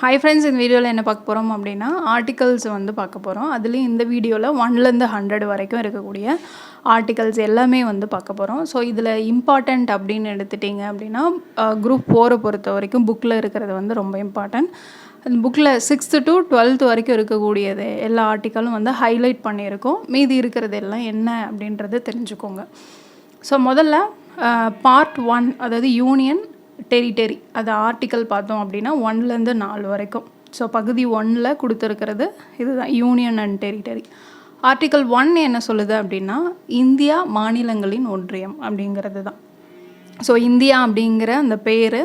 Hi friends இந்த வீடியோவில் என்ன பார்க்க போகிறோம் அப்படின்னா ஆர்டிகல்ஸ் வந்து பார்க்க போகிறோம் அதுலேயும் இந்த வீடியோவில் ஒன்லேருந்து ஹண்ட்ரட் வரைக்கும் இருக்கக்கூடிய ஆர்டிகல்ஸ் எல்லாமே வந்து பார்க்க போகிறோம் ஸோ இதில் இம்பார்ட்டண்ட் அப்படின்னு எடுத்துட்டிங்க அப்படின்னா குரூப் ஃபோரை பொறுத்த வரைக்கும் புக்கில் இருக்கிறது வந்து ரொம்ப இம்பார்ட்டன்ட் அந்த புக்கில் சிக்ஸ்த்து டு டுவெல்த் வரைக்கும் இருக்கக்கூடியது எல்லா ஆர்டிக்கலும் வந்து ஹைலைட் பண்ணியிருக்கோம். மீதி இருக்கிறது எல்லாம் என்ன அப்படின்றத தெரிஞ்சுக்கோங்க. ஸோ முதல்ல பார்ட் ஒன் அதாவது யூனியன் டெரிட்டரி அது ஆர்டிக்கல் பார்த்தோம் அப்படின்னா ஒன்லேருந்து நாலு வரைக்கும். ஸோ பகுதி ஒன்னில் கொடுத்துருக்கிறது இதுதான் union and territory article one என்ன சொல்லுது அப்படின்னா இந்தியா மாநிலங்களின் ஒன்றியம் அப்படிங்கிறது தான் ஸோ இந்தியா அப்படிங்கிற அந்த பேர்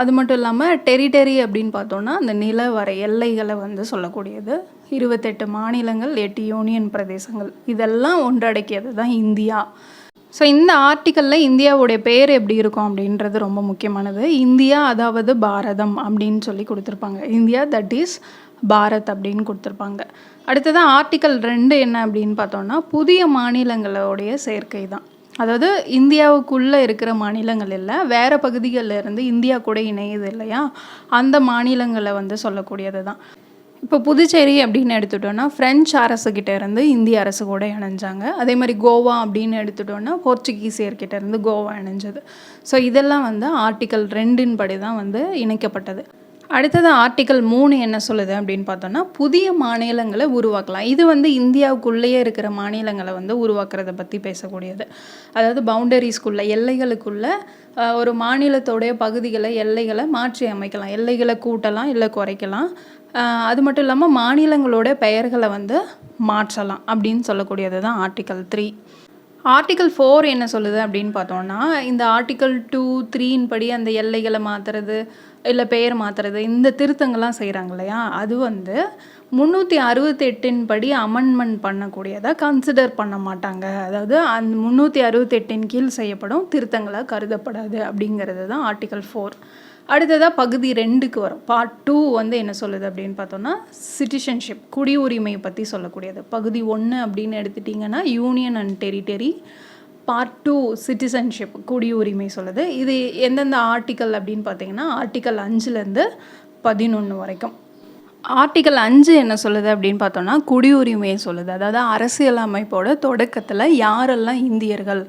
அது மட்டும் இல்லாமல் டெரிட்டரி அப்படின்னு பார்த்தோன்னா அந்த நிலவரை எல்லைகளை வந்து சொல்லக்கூடியது. இருபத்தெட்டு மாநிலங்கள் எட்டு யூனியன் பிரதேசங்கள். இதெல்லாம் ஒன்றடக்கியது தான் இந்தியா. ஸோ இந்த ஆர்டிக்கலில் இந்தியாவுடைய பேர் எப்படி இருக்கும் அப்படின்றது ரொம்ப முக்கியமானது. இந்தியா அதாவது பாரதம் அப்படின்னு சொல்லி கொடுத்துருப்பாங்க. இந்தியா தட் இஸ் பாரத் அப்படின்னு கொடுத்துருப்பாங்க. அடுத்ததான் ஆர்டிக்கல் ரெண்டு என்ன அப்படின்னு பார்த்தோன்னா புதிய மாநிலங்களோடைய சேர்க்கை தான். அதாவது இந்தியாவுக்குள்ளே இருக்கிற மாநிலங்கள் இல்லை வேறு பகுதிகளில் இருந்து இந்தியா கூட இணையுது இல்லையா? அந்த மாநிலங்களை வந்து சொல்லக்கூடியது தான். இப்போ புதுச்சேரி அப்படின்னு எடுத்துட்டோன்னா ஃப்ரெஞ்ச் அரசுக்கிட்ட இருந்து இந்திய அரசு கூட இணைஞ்சாங்க. அதே மாதிரி கோவா அப்படின்னு எடுத்துட்டோன்னா போர்ச்சுகீசியர்கிட்ட இருந்து கோவா இணைஞ்சது. ஸோ இதெல்லாம் வந்து ஆர்டிக்கல் ரெண்டின் படி தான் வந்து இணைக்கப்பட்டது. அடுத்தது ஆர்டிக்கல் மூணு என்ன சொல்லுது அப்படின்னு பார்த்தோன்னா புதிய மாநிலங்களை உருவாக்கலாம். இது வந்து இந்தியாவுக்குள்ளேயே இருக்கிற மாநிலங்களை வந்து உருவாக்குறத பற்றி பேசக்கூடியது. அதாவது பவுண்டரிஸ்குள்ளே எல்லைகளுக்குள்ளே ஒரு மாநிலத்தோடைய பகுதிகளை எல்லைகளை மாற்றி அமைக்கலாம். எல்லைகளை கூட்டலாம் இல்லை குறைக்கலாம். அது மட்டும் இல்லாமல் மாநிலங்களோட பெயர்களை வந்து மாற்றலாம் அப்படின்னு சொல்லக்கூடியது தான் ஆர்டிக்கல் த்ரீ ஆர்டிக்கல் ஃபோர் என்ன சொல்லுது அப்படின்னு பார்த்தோன்னா இந்த ஆர்டிக்கல் டூ த்ரீன் படி அந்த எல்லைகளை மாற்றுறது இல்லை பெயர் மாற்றுறது இந்த திருத்தங்கள்லாம் செய்கிறாங்க இல்லையா? அது வந்து முந்நூற்றி அறுபத்தெட்டின் படி அமெண்ட்மெண்ட் பண்ணக்கூடியதாக கன்சிடர் பண்ண மாட்டாங்க. அதாவது அந்த முந்நூற்றி அறுபத்தெட்டின் கீழ் செய்யப்படும் திருத்தங்களாக கருதப்படாது அப்படிங்கிறது தான் ஆர்டிக்கல் ஃபோர் அடுத்ததாக பகுதி ரெண்டுக்கு வரும். பார்ட் டூ வந்து என்ன சொல்லுது அப்படின்னு பார்த்தோன்னா சிட்டிசன்ஷிப் குடியுரிமை பற்றி சொல்லக்கூடியது. பகுதி ஒன்று அப்படின்னு எடுத்துட்டிங்கன்னா union and territory part two citizenship குடியுரிமை சொல்லுது. இது எந்தெந்த ஆர்டிக்கல் அப்படின்னு பார்த்தீங்கன்னா ஆர்டிக்கல் அஞ்சுலேருந்து பதினொன்று வரைக்கும். ஆர்டிக்கல் அஞ்சு என்ன சொல்லுது அப்படின்னு பார்த்தோன்னா குடியுரிமையை சொல்லுது. அதாவது அரசியல் அமைப்போட தொடக்கத்தில் யாரெல்லாம் இந்தியர்கள்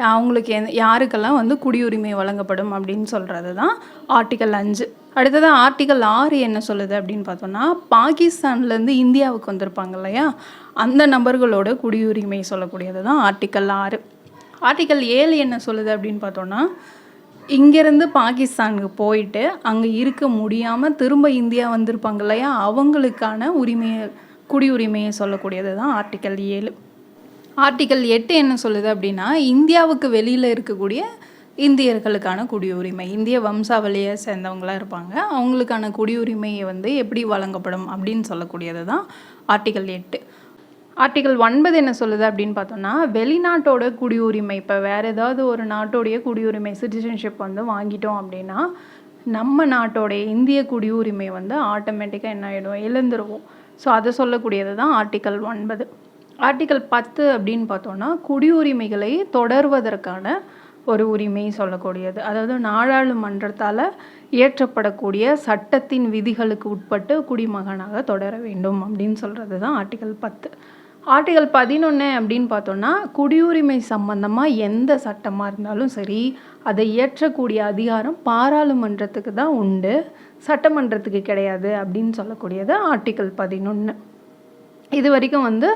அவங்களுக்கு எந் யாருக்கெல்லாம் வந்து குடியுரிமை வழங்கப்படும் அப்படின்னு சொல்கிறது தான் ஆர்டிக்கல் அஞ்சு. அடுத்தது ஆர்டிக்கல் ஆறு என்ன சொல்லுது அப்படின்னு பார்த்தோன்னா பாகிஸ்தான்லேருந்து இந்தியாவுக்கு வந்திருப்பாங்க இல்லையா? அந்த நபர்களோட குடியுரிமை சொல்லக்கூடியது தான் ஆர்டிக்கல் ஆறு. ஆர்டிக்கல் ஏழு என்ன சொல்லுது அப்படின்னு பார்த்தோன்னா இங்கேருந்து பாகிஸ்தானுக்கு போயிட்டு அங்கே இருக்க முடியாமல் திரும்ப இந்தியா வந்திருப்பாங்க இல்லையா? அவங்களுக்கான உரிமையை குடியுரிமையை சொல்லக்கூடியது தான் ஆர்டிக்கல் ஏழு. ஆர்டிக்கல் எட்டு என்ன சொல்லுது அப்படின்னா இந்தியாவுக்கு வெளியில் இருக்கக்கூடிய இந்தியர்களுக்கான குடியுரிமை. இந்திய வம்சாவளியை சேர்ந்தவங்களாக இருப்பாங்க. அவங்களுக்கான குடியுரிமையை வந்து எப்படி வழங்கப்படும் அப்படின்னு சொல்லக்கூடியது தான் ஆர்டிக்கல் எட்டு. ஆர்டிகல் ஒன்பது என்ன சொல்லுது அப்படின்னு பார்த்தோம்னா வெளிநாட்டோட குடியுரிமை இப்போ வேறு ஏதாவது ஒரு நாட்டோடைய குடியுரிமை சிட்டிசன்ஷிப் வந்து வாங்கிட்டோம் அப்படின்னா நம்ம நாட்டோடைய இந்திய குடியுரிமை வந்து ஆட்டோமேட்டிக்காக என்ன ஆகிடும் எழுந்துருவோம் ஸோ அதை சொல்லக்கூடியது தான் ஆர்டிக்கல் ஒன்பது. ஆர்டிக்கல் பத்து அப்படின்னு பார்த்தோன்னா குடியுரிமைகளை தொடர்வதற்கான ஒரு உரிமை சொல்லக்கூடியது. அதாவது நாடாளுமன்றத்தால் இயற்றப்படக்கூடிய சட்டத்தின் விதிகளுக்கு உட்பட்டு குடிமகனாக தொடர வேண்டும் அப்படின்னு சொல்கிறது தான் ஆர்டிக்கல் பத்து. ஆர்டிகல் பதினொன்று அப்படின்னு பார்த்தோன்னா குடியுரிமை சம்பந்தமாக எந்த சட்டமாக இருந்தாலும் சரி அதை இயற்றக்கூடிய அதிகாரம் பாராளுமன்றத்துக்கு தான் உண்டு சட்டமன்றத்துக்கு கிடையாது அப்படின்னு சொல்லக்கூடியது ஆர்டிக்கல் பதினொன்று இது வரைக்கும் வந்து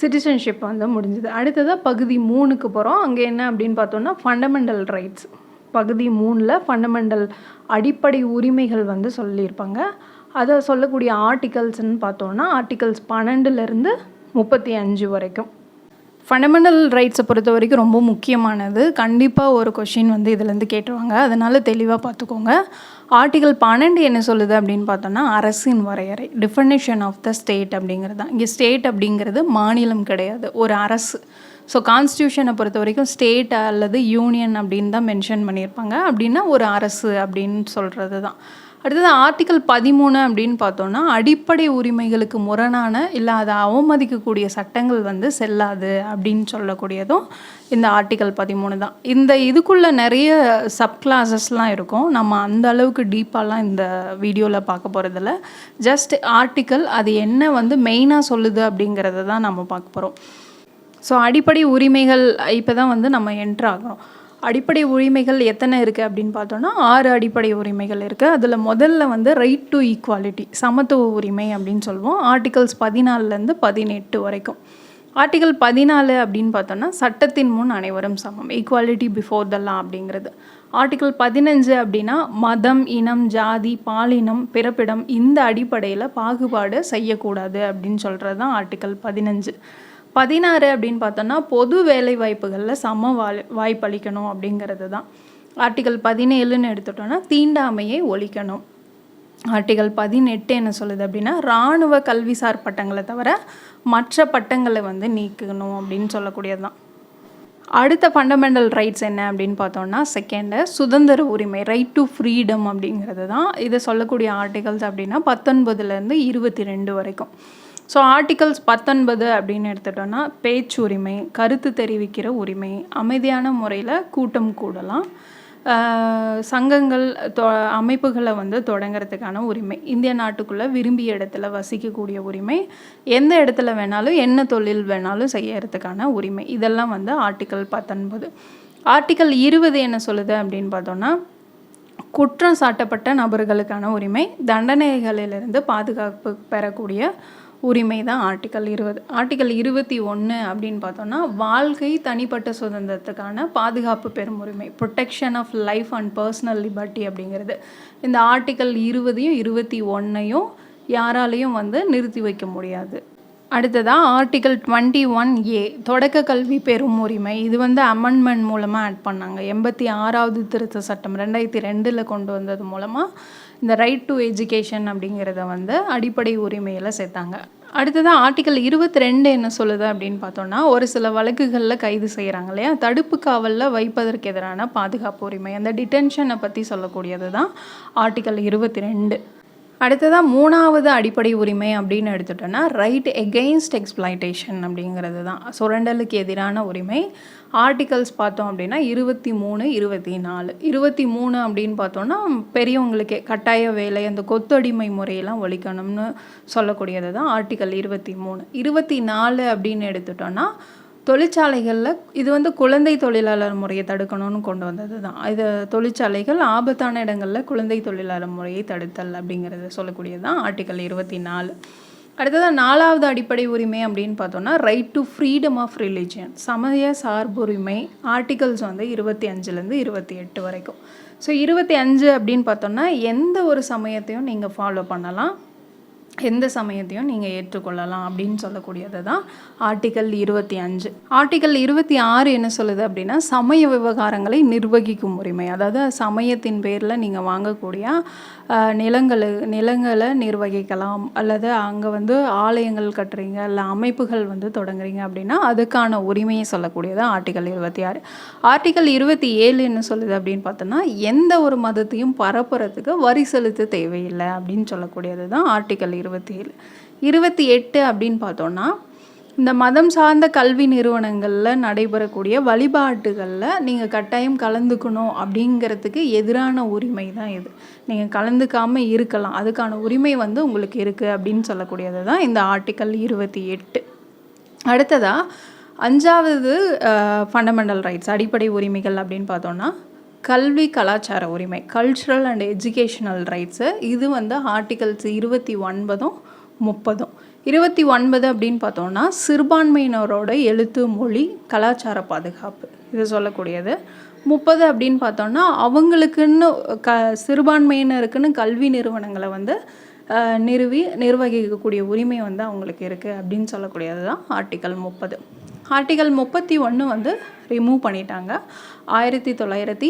சிட்டிசன்ஷிப் வந்து முடிஞ்சுது. அடுத்ததாக பகுதி மூணுக்கு போகிறோம் அங்கே என்ன அப்படின்னு பார்த்தோன்னா ஃபண்டமெண்டல் ரைட்ஸ் பகுதி மூணில் ஃபண்டமெண்டல் அடிப்படை உரிமைகள் வந்து சொல்லியிருப்பாங்க. அதை சொல்லக்கூடிய ஆர்டிகல்ஸ்ன்னு பார்த்தோன்னா ஆர்டிகல்ஸ் பன்னெண்டுலேருந்து முப்பத்தி அஞ்சு வரைக்கும். ஃபண்டமெண்டல் ரைட்ஸை பொறுத்த வரைக்கும் ரொம்ப முக்கியமானது. கண்டிப்பாக ஒரு கொஷின் வந்து இதுலேருந்து கேட்டுருவாங்க. அதனால் தெளிவாக பார்த்துக்கோங்க ஆர்டிகல் பன்னெண்டு என்ன சொல்லுது அப்படின்னு பார்த்தோன்னா அரசின் வரையறை டிஃபனிஷன் ஆஃப் த ஸ்டேட் அப்படிங்கிறது தான். இங்கே ஸ்டேட் அப்படிங்கிறது மாநிலம் கிடையாது ஒரு அரசு. ஸோ கான்ஸ்டியூஷனை பொறுத்த வரைக்கும் ஸ்டேட் அல்லது யூனியன் அப்படின்னு தான் மென்ஷன் பண்ணியிருப்பாங்க. அப்படின்னா ஒரு அரசு அப்படின்னு சொல்கிறது தான் அடுத்தது ஆர்டிக்கல் பதிமூணு அப்படின்னு பார்த்தோன்னா அடிப்படை உரிமைகளுக்கு முரணான இல்லை அதை அவமதிக்கக்கூடிய சட்டங்கள் வந்து செல்லாது அப்படின்னு சொல்லக்கூடியதும் இந்த ஆர்டிக்கல் பதிமூணு தான். இந்த இதுக்குள்ளே நிறைய சப் கிளாஸஸ்லாம் இருக்கும். நம்ம அந்த அளவுக்கு டீப்பாலாம் இந்த வீடியோவில் பார்க்க போகிறதில்ல ஜஸ்ட் ஆர்டிக்கல் அது என்ன வந்து மெயினாக சொல்லுது அப்படிங்கிறத தான் நம்ம பார்க்க போகிறோம் ஸோ அடிப்படை உரிமைகள் இப்போ தான் வந்து நம்ம என்ட்ராகிறோம் அடிப்படை உரிமைகள் எத்தனை இருக்குது அப்படின்னு பார்த்தோன்னா ஆறு அடிப்படை உரிமைகள் இருக்குது அதில் முதல்ல வந்து ரைட் டு ஈக்குவாலிட்டி சமத்துவ உரிமை அப்படின்னு சொல்லுவோம் ஆர்டிகல்ஸ் பதினாலுலேருந்து பதினெட்டு வரைக்கும். ஆர்டிகல் பதினாலு அப்படின்னு பார்த்தோன்னா சட்டத்தின் முன் அனைவரும் சமம். ஈக்குவாலிட்டி பிஃபோர் த லா அப்படிங்கிறது. ஆர்டிகல் பதினஞ்சு அப்படின்னா மதம் இனம் ஜாதி பாலினம் பிறப்பிடம் இந்த அடிப்படையில் பாகுபாடு செய்யக்கூடாது அப்படின்னு சொல்கிறது தான் ஆர்டிகல் பதினஞ்சு. பதினாறு அப்படின்னு பார்த்தோன்னா பொது வேலை வாய்ப்புகளில் சம வாய் வாய்ப்பளிக்கணும் அப்படிங்கிறது தான். ஆர்டிகல் பதினேழுன்னு எடுத்துட்டோன்னா தீண்டாமையை ஒழிக்கணும். ஆர்டிகல் பதினெட்டு என்ன சொல்லுது அப்படின்னா இராணுவ கல்விசார் பட்டங்களை தவிர மற்ற பட்டங்களை வந்து நீக்கணும் அப்படின்னு சொல்லக்கூடியது தான். அடுத்த ஃபண்டமெண்டல் ரைட்ஸ் என்ன அப்படின்னு பார்த்தோம்னா செகண்டு சுதந்திர உரிமை ரைட் டு ஃப்ரீடம் அப்படிங்கிறது தான். இதை சொல்லக்கூடிய ஆர்டிகல்ஸ் அப்படின்னா பத்தொன்பதுலேருந்து இருபத்தி ரெண்டு வரைக்கும். ஸோ ஆர்டிகல்ஸ் பத்தொன்பது அப்படின்னு எடுத்துட்டோன்னா பேச்சுரிமை கருத்து தெரிவிக்கிற உரிமை அமைதியான முறையில் கூட்டம் கூடலாம். சங்கங்கள் தொ அமைப்புகளை வந்து தொடங்கிறதுக்கான உரிமை. இந்திய நாட்டுக்குள்ளே விரும்பிய இடத்துல வசிக்கக்கூடிய உரிமை. எந்த இடத்துல வேணாலும் என்ன தொழில் வேணாலும் செய்யறதுக்கான உரிமை. இதெல்லாம் வந்து ஆர்டிக்கல் பத்தொன்பது. ஆர்டிக்கல் இருபது என்ன சொல்லுது அப்படின்னு பார்த்தோன்னா குற்றம் சாட்டப்பட்ட நபர்களுக்கான உரிமை தண்டனைகளிலிருந்து பாதுகாப்பு பெறக்கூடிய உரிமை தான் ஆர்டிக்கல் இருபது. ஆர்டிக்கல் இருபத்தி ஒன்று அப்படின்னு பார்த்தோன்னா வாழ்க்கை தனிப்பட்ட சுதந்திரத்துக்கான பாதுகாப்பு பெறும் உரிமை protection of life and personal liberty அப்படிங்கிறது. இந்த ஆர்டிக்கல் இருபதையும் இருபத்தி ஒன்றையும் யாராலையும் வந்து நிறுத்தி வைக்க முடியாது. அடுத்ததாக ஆர்டிக்கல் டுவெண்ட்டி ஒன் ஏ தொடக்க கல்வி பெறும் உரிமை. இது வந்து அமெண்ட்மெண்ட் மூலமாக ஆட் பண்ணாங்க. எண்பத்தி ஆறாவது திருத்த சட்டம் ரெண்டாயிரத்தி ரெண்டில் கொண்டு வந்தது மூலமாக இந்த ரைட் டு எஜுகேஷன் அப்படிங்கிறத வந்து அடிப்படை உரிமையில் சேர்த்தாங்க. அடுத்ததாக ஆர்டிக்கல் இருபத்தி ரெண்டு என்ன சொல்லுது அப்படின்னு பார்த்தோன்னா ஒரு சில வழக்குகளில் கைது செய்கிறாங்க இல்லையா? தடுப்பு காவலில் வைப்பதற்கு எதிரான பாதுகாப்பு உரிமை. அந்த டிடென்ஷனை பற்றி சொல்லக்கூடியது தான் ஆர்டிக்கல் இருபத்தி ரெண்டு அடுத்ததாக மூணாவது அடிப்படை உரிமை அப்படின்னு எடுத்துட்டோன்னா ரைட் எகெயின்ஸ்ட் எக்ஸ்பிளைட்டேஷன் அப்படிங்கிறது தான் சுரண்டலுக்கு எதிரான உரிமை. ஆர்டிகல்ஸ் பார்த்தோம் அப்படின்னா இருபத்தி மூணு இருபத்தி நாலு. இருபத்தி மூணு அப்படின்னு பார்த்தோன்னா பெரியவங்களுக்கே கட்டாய வேலை அந்த கொத்தடிமை முறையெல்லாம் ஒழிக்கணும்னு சொல்லக்கூடியது தான் ஆர்டிக்கல் இருபத்தி மூணு. இருபத்தி நாலு அப்படின்னு எடுத்துட்டோன்னா தொழிற்சாலைகளில் இது வந்து குழந்தை தொழிலாளர் முறையை தடுக்கணும்னு கொண்டு வந்தது தான். இது தொழிற்சாலைகள் ஆபத்தான இடங்களில் குழந்தை தொழிலாளர் முறையை தடுத்தல் அப்படிங்கிறத சொல்லக்கூடியது தான் ஆர்டிக்கல் இருபத்தி நாலு. அடுத்ததாக நாலாவது அடிப்படை உரிமை அப்படின்னு பார்த்தோன்னா right to freedom of religion சமய சார்புரிமை ஆர்டிகல்ஸ் வந்து இருபத்தி அஞ்சுலேருந்து இருபத்தி எட்டு வரைக்கும். ஸோ இருபத்தி அஞ்சு அப்படின்னு பார்த்தோன்னா எந்த ஒரு சமயத்தையும் நீங்கள் ஃபாலோ பண்ணலாம். எந்த சமயத்தையும் நீங்கள் ஏற்றுக்கொள்ளலாம் அப்படின்னு சொல்லக்கூடியது தான் ஆர்டிக்கல் இருபத்தி அஞ்சு. ஆர்டிக்கல் இருபத்தி ஆறு என்ன சொல்லுது அப்படின்னா சமய விவகாரங்களை நிர்வகிக்கும் உரிமை. அதாவது சமயத்தின் பேரில் நீங்கள் வாங்கக்கூடிய நிலங்களை நிலங்களை நிர்வகிக்கலாம். அல்லது அங்கே வந்து ஆலயங்கள் கட்டுறீங்க இல்லை அமைப்புகள் வந்து தொடங்குறீங்க அப்படின்னா அதுக்கான உரிமையை சொல்லக்கூடியது ஆர்டிக்கல் இருபத்தி ஆறு. ஆர்டிக்கல் இருபத்தி ஏழு என்ன சொல்லுது அப்படின்னு பார்த்தோன்னா எந்த ஒரு மதத்தையும் பரப்புறதுக்கு வரி செலுத்த தேவையில்லை அப்படின்னு சொல்லக்கூடியது தான் ஆர்டிக்கல் இருபத்தி ஏழு இருபத்தி எட்டு அப்படின்னு பார்த்தோன்னா இந்த மதம் சார்ந்த கல்வி நிறுவனங்களில் நடைபெறக்கூடிய வழிபாட்டுகளில் நீங்கள் கட்டாயம் கலந்துக்கணும் அப்படிங்கிறதுக்கு எதிரான உரிமை தான் இது. நீங்கள் கலந்துக்காமல் இருக்கலாம். அதுக்கான உரிமை வந்து உங்களுக்கு இருக்குது அப்படின்னு சொல்லக்கூடியது தான் இந்த ஆர்டிக்கல் இருபத்தி எட்டு அடுத்ததாக அஞ்சாவது ஃபண்டமெண்டல் ரைட்ஸ் அடிப்படை உரிமைகள் அப்படின்னு பார்த்தோன்னா கல்வி கலாச்சார உரிமை கல்ச்சுரல் அண்ட் எஜுகேஷனல் ரைட்ஸு இது வந்து ஆர்டிகல்ஸ் இருபத்தி ஒன்பதும் முப்பதும். இருபத்தி ஒன்பது அப்படின்னு பார்த்தோன்னா சிறுபான்மையினரோட எழுத்து மொழி கலாச்சார பாதுகாப்பு. இது சொல்லக்கூடியது. முப்பது அப்படின்னு பார்த்தோன்னா அவங்களுக்குன்னு க சிறுபான்மையினருக்குன்னு கல்வி நிறுவனங்களை வந்து நிறுவி நிர்வகிக்கக்கூடிய உரிமை வந்து அவங்களுக்கு இருக்குது அப்படின்னு சொல்லக்கூடியது தான் ஆர்டிக்கல் முப்பது. ஆர்டிகல் முப்பத்தி ஒன்று வந்து ரிமூவ் பண்ணிட்டாங்க. ஆயிரத்தி தொள்ளாயிரத்தி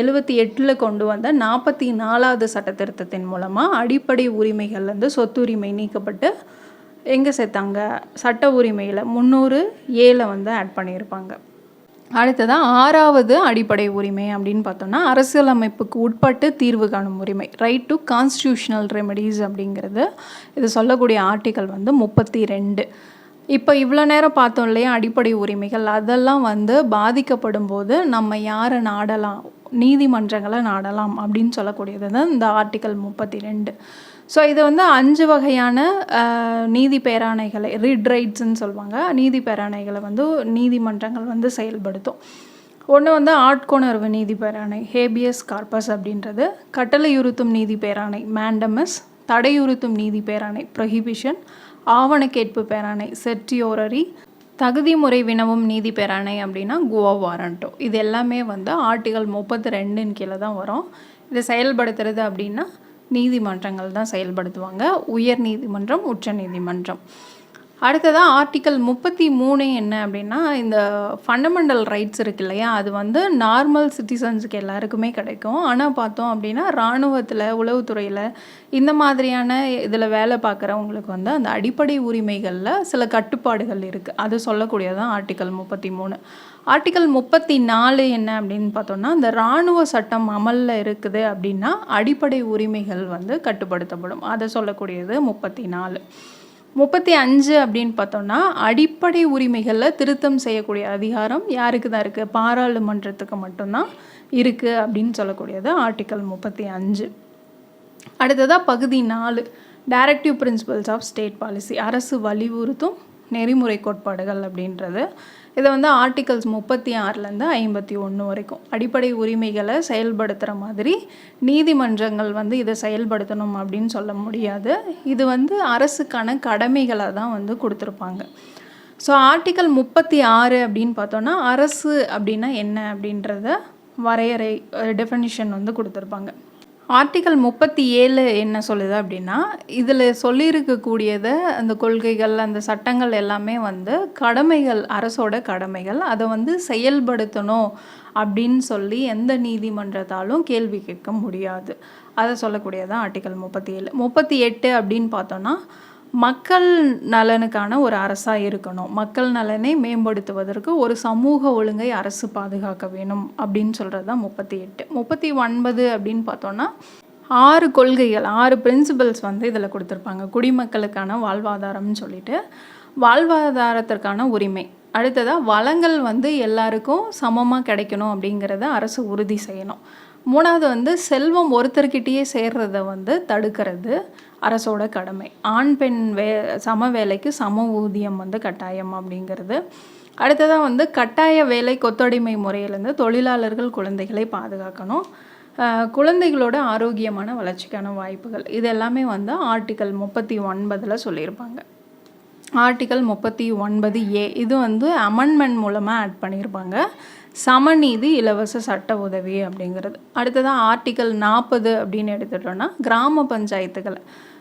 எழுபத்தி எட்டில் கொண்டு வந்த நாற்பத்தி நாலாவது சட்ட திருத்தத்தின் மூலமாக அடிப்படை உரிமைகள்லேருந்து சொத்து சொத்துரிமை நீக்கப்பட்டு எங்கே சேர்த்தாங்க? சட்ட உரிமையில் முந்நூறு ஏல வந்து ஆட் பண்ணியிருப்பாங்க. அடுத்ததாக ஆறாவது அடிப்படை உரிமை அப்படின்னு பார்த்தோம்னா அரசியலமைப்புக்கு உட்பட்டு தீர்வு காணும் உரிமை ரைட் டு கான்ஸ்டியூஷனல் ரெமெடிஸ் அப்படிங்கிறது. இது சொல்லக்கூடிய ஆர்டிக்கல் வந்து முப்பத்தி ரெண்டு. இப்போ இவ்வளோ நேரம் பார்த்தோம் இல்லையா அடிப்படை உரிமைகள் அதெல்லாம் வந்து பாதிக்கப்படும் போது நம்ம யாரை நாடலாம்? நீதிமன்றங்களை நாடலாம் அப்படின்னு சொல்லக்கூடியது தான் இந்த ஆர்டிக்கல் முப்பத்தி ரெண்டு ஸோ இது வந்து அஞ்சு வகையான நீதி பேராணைகளை ரிட் ரைட்ஸ்ன்னு சொல்லுவாங்க. நீதி பேராணைகளை வந்து நீதிமன்றங்கள் வந்து செயல்படுத்தும். ஒன்று வந்து ஆட்கொணர்வு நீதி பேராணை ஹேபியஸ் கார்பஸ் அப்படின்றது. கட்டளையுறுத்தும் நீதி பேராணை மேண்டமஸ் தடையுறுத்தும் நீதி பேராணை ப்ரொஹிபிஷன் ஆவணக்கேட்பு பேராணை செட்டியோரரி தகுதி முறை வினவும் நீதி பேராணை அப்படின்னா கோவா வாரண்டோ. இது எல்லாமே வந்து ஆர்டிகல் முப்பத்தி ரெண்டின் கீழே தான் வரும். இதை செயல்படுத்துறது அப்படின்னா நீதிமன்றங்கள் தான் செயல்படுத்துவாங்க. உயர் நீதிமன்றம் உச்ச நீதிமன்றம். அடுத்ததாக ஆர்டிக்கல் முப்பத்தி மூணு என்ன அப்படின்னா இந்த ஃபண்டமெண்டல் ரைட்ஸ் இருக்கு இல்லையா? அது வந்து நார்மல் சிட்டிசன்ஸுக்கு எல்லாருக்குமே கிடைக்கும். ஆனால் பார்த்தோம் அப்படின்னா இராணுவத்தில் உளவுத்துறையில் இந்த மாதிரியான இதில் வேலை பார்க்குறவங்களுக்கு வந்து அந்த அடிப்படை உரிமைகளில் சில கட்டுப்பாடுகள் இருக்குது அது சொல்லக்கூடியதான் ஆர்டிக்கல் முப்பத்தி மூணு. ஆர்டிக்கல் முப்பத்தி நாலு என்ன அப்படின்னு பார்த்தோம்னா இந்த இராணுவ சட்டம் அமலில் இருக்குது அப்படின்னா அடிப்படை உரிமைகள் வந்து கட்டுப்படுத்தப்படும். அதை சொல்லக்கூடியது முப்பத்தி நாலு. முப்பத்தி அஞ்சு அப்படின்னு பார்த்தோம்னா அடிப்படை உரிமைகளில் திருத்தம் செய்யக்கூடிய அதிகாரம் யாருக்கு தான் இருக்குது பாராளுமன்றத்துக்கு மட்டும்தான் இருக்குது அப்படின்னு சொல்லக்கூடியது ஆர்டிக்கல் முப்பத்தி அஞ்சு. அடுத்ததாக பகுதி நாலு directive principles of state policy அரசு வலியுறுத்தும் நெறிமுறை கோட்பாடுகள் அப்படின்றது. இதை வந்து ஆர்டிகல்ஸ் முப்பத்தி ஆறுலேருந்து ஐம்பத்தி ஒன்று வரைக்கும். அடிப்படை உரிமைகளை செயல்படுத்துகிற மாதிரி நீதிமன்றங்கள் வந்து இதை செயல்படுத்தணும் அப்படின்னு சொல்ல முடியாது. இது வந்து அரசுக்கான கடமைகளை தான் வந்து கொடுத்துருப்பாங்க. ஸோ ஆர்டிக்கல் முப்பத்தி ஆறு அப்படின்னு பார்த்தோன்னா அரசு அப்படின்னா என்ன அப்படின்றத வரையறை டெஃபனிஷன் வந்து கொடுத்துருப்பாங்க. ஆர்டிகல் முப்பத்தி ஏழு என்ன சொல்லுது அப்படின்னா இதில் சொல்லியிருக்கக்கூடியதை அந்த கொள்கைகள் அந்த சட்டங்கள் எல்லாமே வந்து கடமைகள் அரசோட கடமைகள் அதை வந்து செயல்படுத்தணும் அப்படின்னு சொல்லி எந்த நீதிமன்றத்தாலும் கேள்வி கேட்க முடியாது. அதை சொல்லக்கூடியதான் ஆர்டிகல் முப்பத்தி ஏழு. முப்பத்தி எட்டு அப்படின்னு பார்த்தோன்னா மக்கள் நலனுக்கான ஒரு அரசாக இருக்கணும். மக்கள் நலனை மேம்படுத்துவதற்கு ஒரு சமூக ஒழுங்கை அரசு பாதுகாக்க வேணும் அப்படின்னு சொல்கிறது தான் முப்பத்தி எட்டு. முப்பத்தி ஒன்பது அப்படின்னு பார்த்தோன்னா ஆறு கொள்கைகள் ஆறு பிரின்சிபல்ஸ் வந்து இதில் கொடுத்துருப்பாங்க. குடிமக்களுக்கான வாழ்வாதாரம்னு சொல்லிட்டு வாழ்வாதாரத்திற்கான உரிமை. அடுத்ததாக வளங்கள் வந்து எல்லாருக்கும் சமமாக கிடைக்கணும் அப்படிங்கிறத அரசு உறுதி செய்யணும். மூணாவது வந்து செல்வம் ஒருத்தர்கிட்டயே சேர்றத வந்து தடுக்கிறது. அரசோட கடமை. ஆண் பெண் வே சம வேலைக்கு சம ஊதியம் வந்து கட்டாயம் அப்படிங்கிறது. அடுத்ததாக வந்து கட்டாய வேலை கொத்தடிமை முறையிலேருந்து தொழிலாளர்கள் குழந்தைகளை பாதுகாக்கணும். குழந்தைகளோட ஆரோக்கியமான வளர்ச்சிக்கான வாய்ப்புகள். இது எல்லாமே வந்து ஆர்டிக்கல் முப்பத்தி ஒன்பதில் சொல்லியிருப்பாங்க. ஆர்டிக்கல் முப்பத்தி ஒன்பது ஏ இது வந்து அமெண்ட்மெண்ட் மூலமாக ஆட் பண்ணியிருப்பாங்க. சமநீதி இலவச சட்ட உதவி அப்படிங்கிறது. அடுத்ததாக ஆர்டிக்கல் நாற்பது அப்படின்னு எடுத்துட்டோன்னா கிராம பஞ்சாயத்துகளை.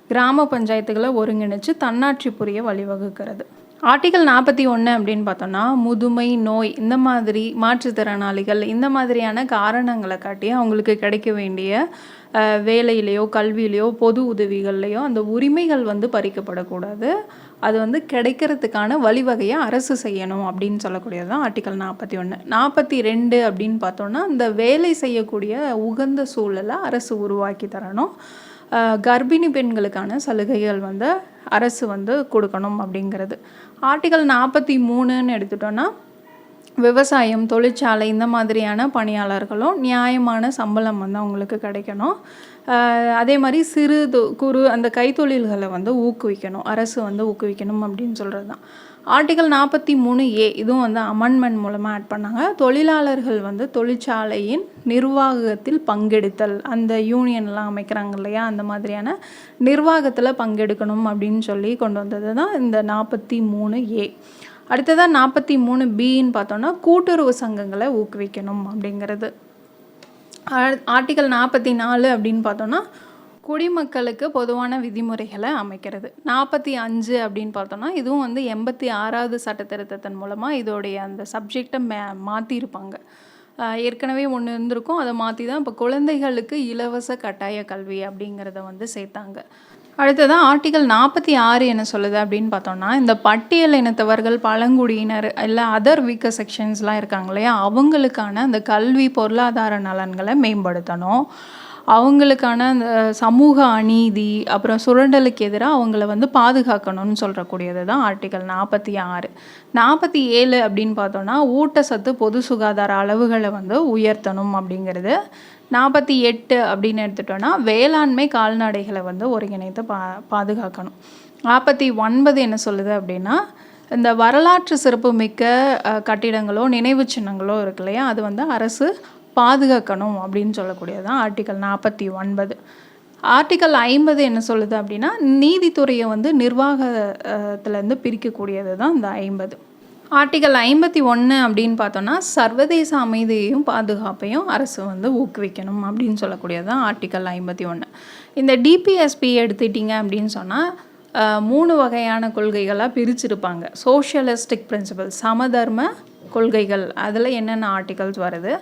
கிராம பஞ்சாயத்துகளை ஒருங்கிணைச்சு தன்னாட்சி புரிய வழிவகுக்கிறது. ஆர்டிகல் நாற்பத்தி ஒன்று அப்படின்னு பார்த்தோம்னா முதுமை நோய் இந்த மாதிரி மாற்றுத்திறனாளிகள் இந்த மாதிரியான காரணங்களை காட்டி அவங்களுக்கு கிடைக்க வேண்டிய வேலையிலையோ கல்வியிலையோ பொது உதவிகள்லையோ அந்த உரிமைகள் வந்து பறிக்கப்படக்கூடாது. அது வந்து கிடைக்கிறதுக்கான வழிவகையை அரசு செய்யணும் அப்படின்னு சொல்லக்கூடியது தான் ஆர்டிக்கல் நாற்பத்தி ஒன்று நாற்பத்தி ரெண்டு அப்படின்னு பார்த்தோன்னா இந்த வேலை செய்யக்கூடிய உகந்த சூழலை அரசு உருவாக்கி தரணும். கர்ப்பிணி பெண்களுக்கான சலுகைகள் வந்து அரசு வந்து கொடுக்கணும் அப்படிங்கிறது. ஆர்டிகல் நாற்பத்தி மூணுன்னு எடுத்துட்டோன்னா விவசாயம் தொழிற்சாலை இந்த மாதிரியான பணியாளர்களும் நியாயமான சம்பளம் வந்து அவங்களுக்கு கிடைக்கணும். அதே மாதிரி சிறு தொ- குறு அந்த கைத்தொழில்களை வந்து ஊக்குவிக்கணும். அரசு வந்து ஊக்குவிக்கணும் அப்படின்னு சொல்கிறது தான் ஆர்டிகல் நாற்பத்தி மூணு ஏ இதுவும் வந்து அமெண்ட்மெண்ட் மூலமாக ஆட் பண்ணாங்க. தொழிலாளர்கள் வந்து தொழிற்சாலையின் நிர்வாகத்தில் பங்கெடுத்தல் அந்த யூனியன்லாம் அமைக்கிறாங்க இல்லையா அந்த மாதிரியான நிர்வாகத்தில் பங்கெடுக்கணும் அப்படின்னு சொல்லி கொண்டு வந்தது தான் இந்த நாற்பத்தி மூணு ஏ. அடுத்ததாக நாற்பத்தி மூணு பின்னு பார்த்தோன்னா கூட்டுறவு சங்கங்களை ஊக்குவிக்கணும் அப்படிங்கிறது. ஆர்டிகல் நாற்பத்தி நாலு அப்படின்னு பார்த்தோன்னா குடிமக்களுக்கு பொதுவான விதிமுறைகளை அமைக்கிறது. நாற்பத்தி அஞ்சு அப்படின்னு பார்த்தோன்னா இதுவும் வந்து எண்பத்தி ஆறாவது சட்ட திருத்தத்தின் மூலமாக இதோடைய அந்த சப்ஜெக்டை மே மாற்றிருப்பாங்க ஏற்கனவே ஒன்று இருந்திருக்கும். அதை மாற்றி தான் இப்போ குழந்தைகளுக்கு இலவச கட்டாய கல்வி அப்படிங்கிறத வந்து சேர்த்தாங்க. அடுத்ததான் ஆர்டிகல் நாற்பத்தி ஆறு என்ன சொல்லுது அப்படின்னு பார்த்தோம்னா இந்த பட்டியல் இனத்தவர்கள் பழங்குடியினர் இல்லை அதர் வீக்க செக்ஷன்ஸ்லாம் இருக்காங்க இல்லையா? அவங்களுக்கான அந்த கல்வி பொருளாதார நலன்களை மேம்படுத்தணும். அவங்களுக்கான அந்த சமூக அநீதி அப்புறம் சுரண்டலுக்கு எதிராக அவங்கள வந்து பாதுகாக்கணும்னு சொல்கிறக்கூடியது தான் ஆர்டிகல் நாற்பத்தி ஆறு. நாற்பத்தி ஏழு அப்படின்னு பார்த்தோன்னா ஊட்டச்சத்து பொது சுகாதார அளவுகளை வந்து உயர்த்தணும் அப்படிங்கிறது. நாற்பத்தி எட்டு அப்படின்னு எடுத்துட்டோன்னா வேளாண்மை கால்நடைகளை வந்து ஒருங்கிணைத்து பா பாதுகாக்கணும். நாற்பத்தி ஒன்பது என்ன சொல்லுது அப்படின்னா இந்த வரலாற்று சிறப்புமிக்க கட்டிடங்களோ நினைவு சின்னங்களோ இருக்கு இல்லையா? அது வந்து அரசு பாதுகாக்கணும் அப்படின்னு சொல்லக்கூடியது தான் ஆர்டிகல் நாற்பத்தி ஒன்பது. ஆர்டிக்கல் ஐம்பது என்ன சொல்லுது அப்படின்னா நீதித்துறையை வந்து நிர்வாகத்துலேருந்து பிரிக்கக்கூடியது தான் இந்த ஐம்பது. ஆர்டிக்கல் ஐம்பத்தி ஒன்று அப்படின்னு பார்த்தோன்னா சர்வதேச அமைதியையும் பாதுகாப்பையும் அரசு வந்து ஊக்குவிக்கணும் அப்படின்னு சொல்லக்கூடியது தான் ஆர்டிக்கல் ஐம்பத்தி ஒன்று இந்த டிபிஎஸ்பி எடுத்துட்டிங்க அப்படின்னு சொன்னால் மூணு வகையான கொள்கைகளாக பிரிச்சிருப்பாங்க. சோஷியலிஸ்டிக் பிரின்சிபல் சமதர்ம கொள்கைகள் அதில் என்னென்ன ஆர்டிகல்ஸ் வருது?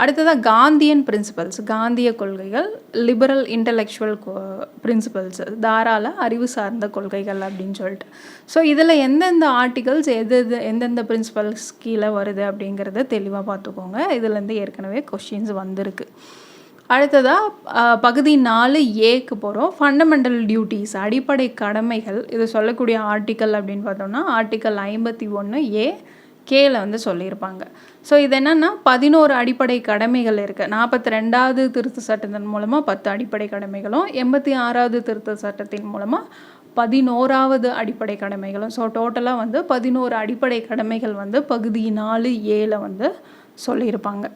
அடுத்ததாக காந்தியன் பிரின்சிபல்ஸ் காந்திய கொள்கைகள் லிபரல் இன்டலெக்சுவல் பிரின்சிபல்ஸ் தாராள அறிவு சார்ந்த கொள்கைகள் அப்படின்னு சொல்லிட்டு. ஸோ இதில் எந்தெந்த ஆர்டிகல்ஸ் எது எது எந்தெந்த பிரின்சிபல்ஸ் கீழே வருது அப்படிங்கிறத தெளிவாக பார்த்துக்கோங்க. இதுலேருந்து ஏற்கனவே கொஷின்ஸ் வந்திருக்கு. அடுத்ததாக பகுதி நாலு ஏக்கு போகிறோம் ஃபண்டமெண்டல் டியூட்டிஸ் அடிப்படை கடமைகள். இது சொல்லக்கூடிய ஆர்டிக்கல் அப்படின்னு பார்த்தோம்னா ஆர்டிக்கல் ஐம்பத்தி ஒன்று ஏ கேல வந்து சொல்லியிருப்பாங்க. ஸோ இது என்னென்னா பதினோரு அடிப்படை கடமைகள் இருக்குது நாற்பத்தி ரெண்டாவது திருத்த சட்டத்தின் மூலமாக பத்து அடிப்படை கடமைகளும் எண்பத்தி ஆறாவது திருத்த சட்டத்தின் மூலமாக பதினோராவது அடிப்படை கடமைகளும். ஸோ டோட்டலாக வந்து பதினோரு அடிப்படை கடமைகள் வந்து பகுதி நாலு ஏழை வந்து சொல்லியிருப்பாங்க.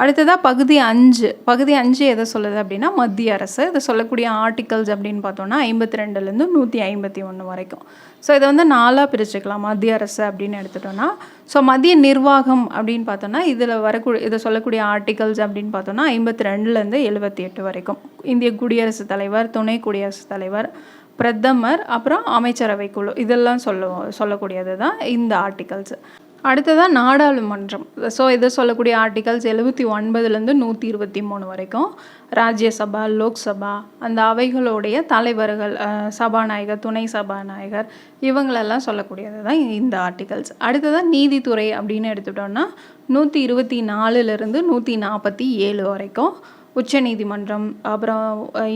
அடுத்ததாக பகுதி அஞ்சு. பகுதி அஞ்சு எதை சொல்லுது அப்படின்னா மத்திய அரசு. இதை சொல்லக்கூடிய ஆர்டிகல்ஸ் அப்படின்னு பார்த்தோன்னா ஐம்பத்தி ரெண்டுலேருந்து நூற்றி ஐம்பத்தி ஒன்று வரைக்கும். ஸோ இதை வந்து நாலாக பிரிச்சுக்கலாம் மத்திய அரசு அப்படின்னு எடுத்துட்டோன்னா ஸோ மத்திய நிர்வாகம் அப்படின்னு பார்த்தோன்னா இதில் வரக்கூடிய இதை சொல்லக்கூடிய ஆர்டிகல்ஸ் அப்படின்னு பார்த்தோன்னா ஐம்பத்தி ரெண்டுலேருந்து எழுபத்தி எட்டு வரைக்கும். இந்திய குடியரசுத் தலைவர் துணை குடியரசுத் தலைவர் பிரதமர் அப்புறம் அமைச்சரவை குழு. இதெல்லாம் சொல்ல சொல்லக்கூடியது தான் இந்த ஆர்டிகல்ஸ் அடுத்ததாக நாடாளுமன்றம். ஸோ இதை சொல்லக்கூடிய ஆர்டிகல்ஸ் எழுபத்தி ஒன்பதுலேருந்து நூற்றி இருபத்தி மூணு வரைக்கும். ராஜ்யசபா லோக்சபா அந்த அவைகளுடைய தலைவர்கள் சபாநாயகர் துணை சபாநாயகர் இவங்களெல்லாம் சொல்லக்கூடியது தான் இந்த ஆர்டிகல்ஸ் அடுத்ததாக நீதித்துறை அப்படின்னு எடுத்துட்டோம்னா நூற்றி இருபத்தி நாலுலேருந்து நூற்றி நாற்பத்தி ஏழு வரைக்கும். உச்சநீதிமன்றம் அப்புறம்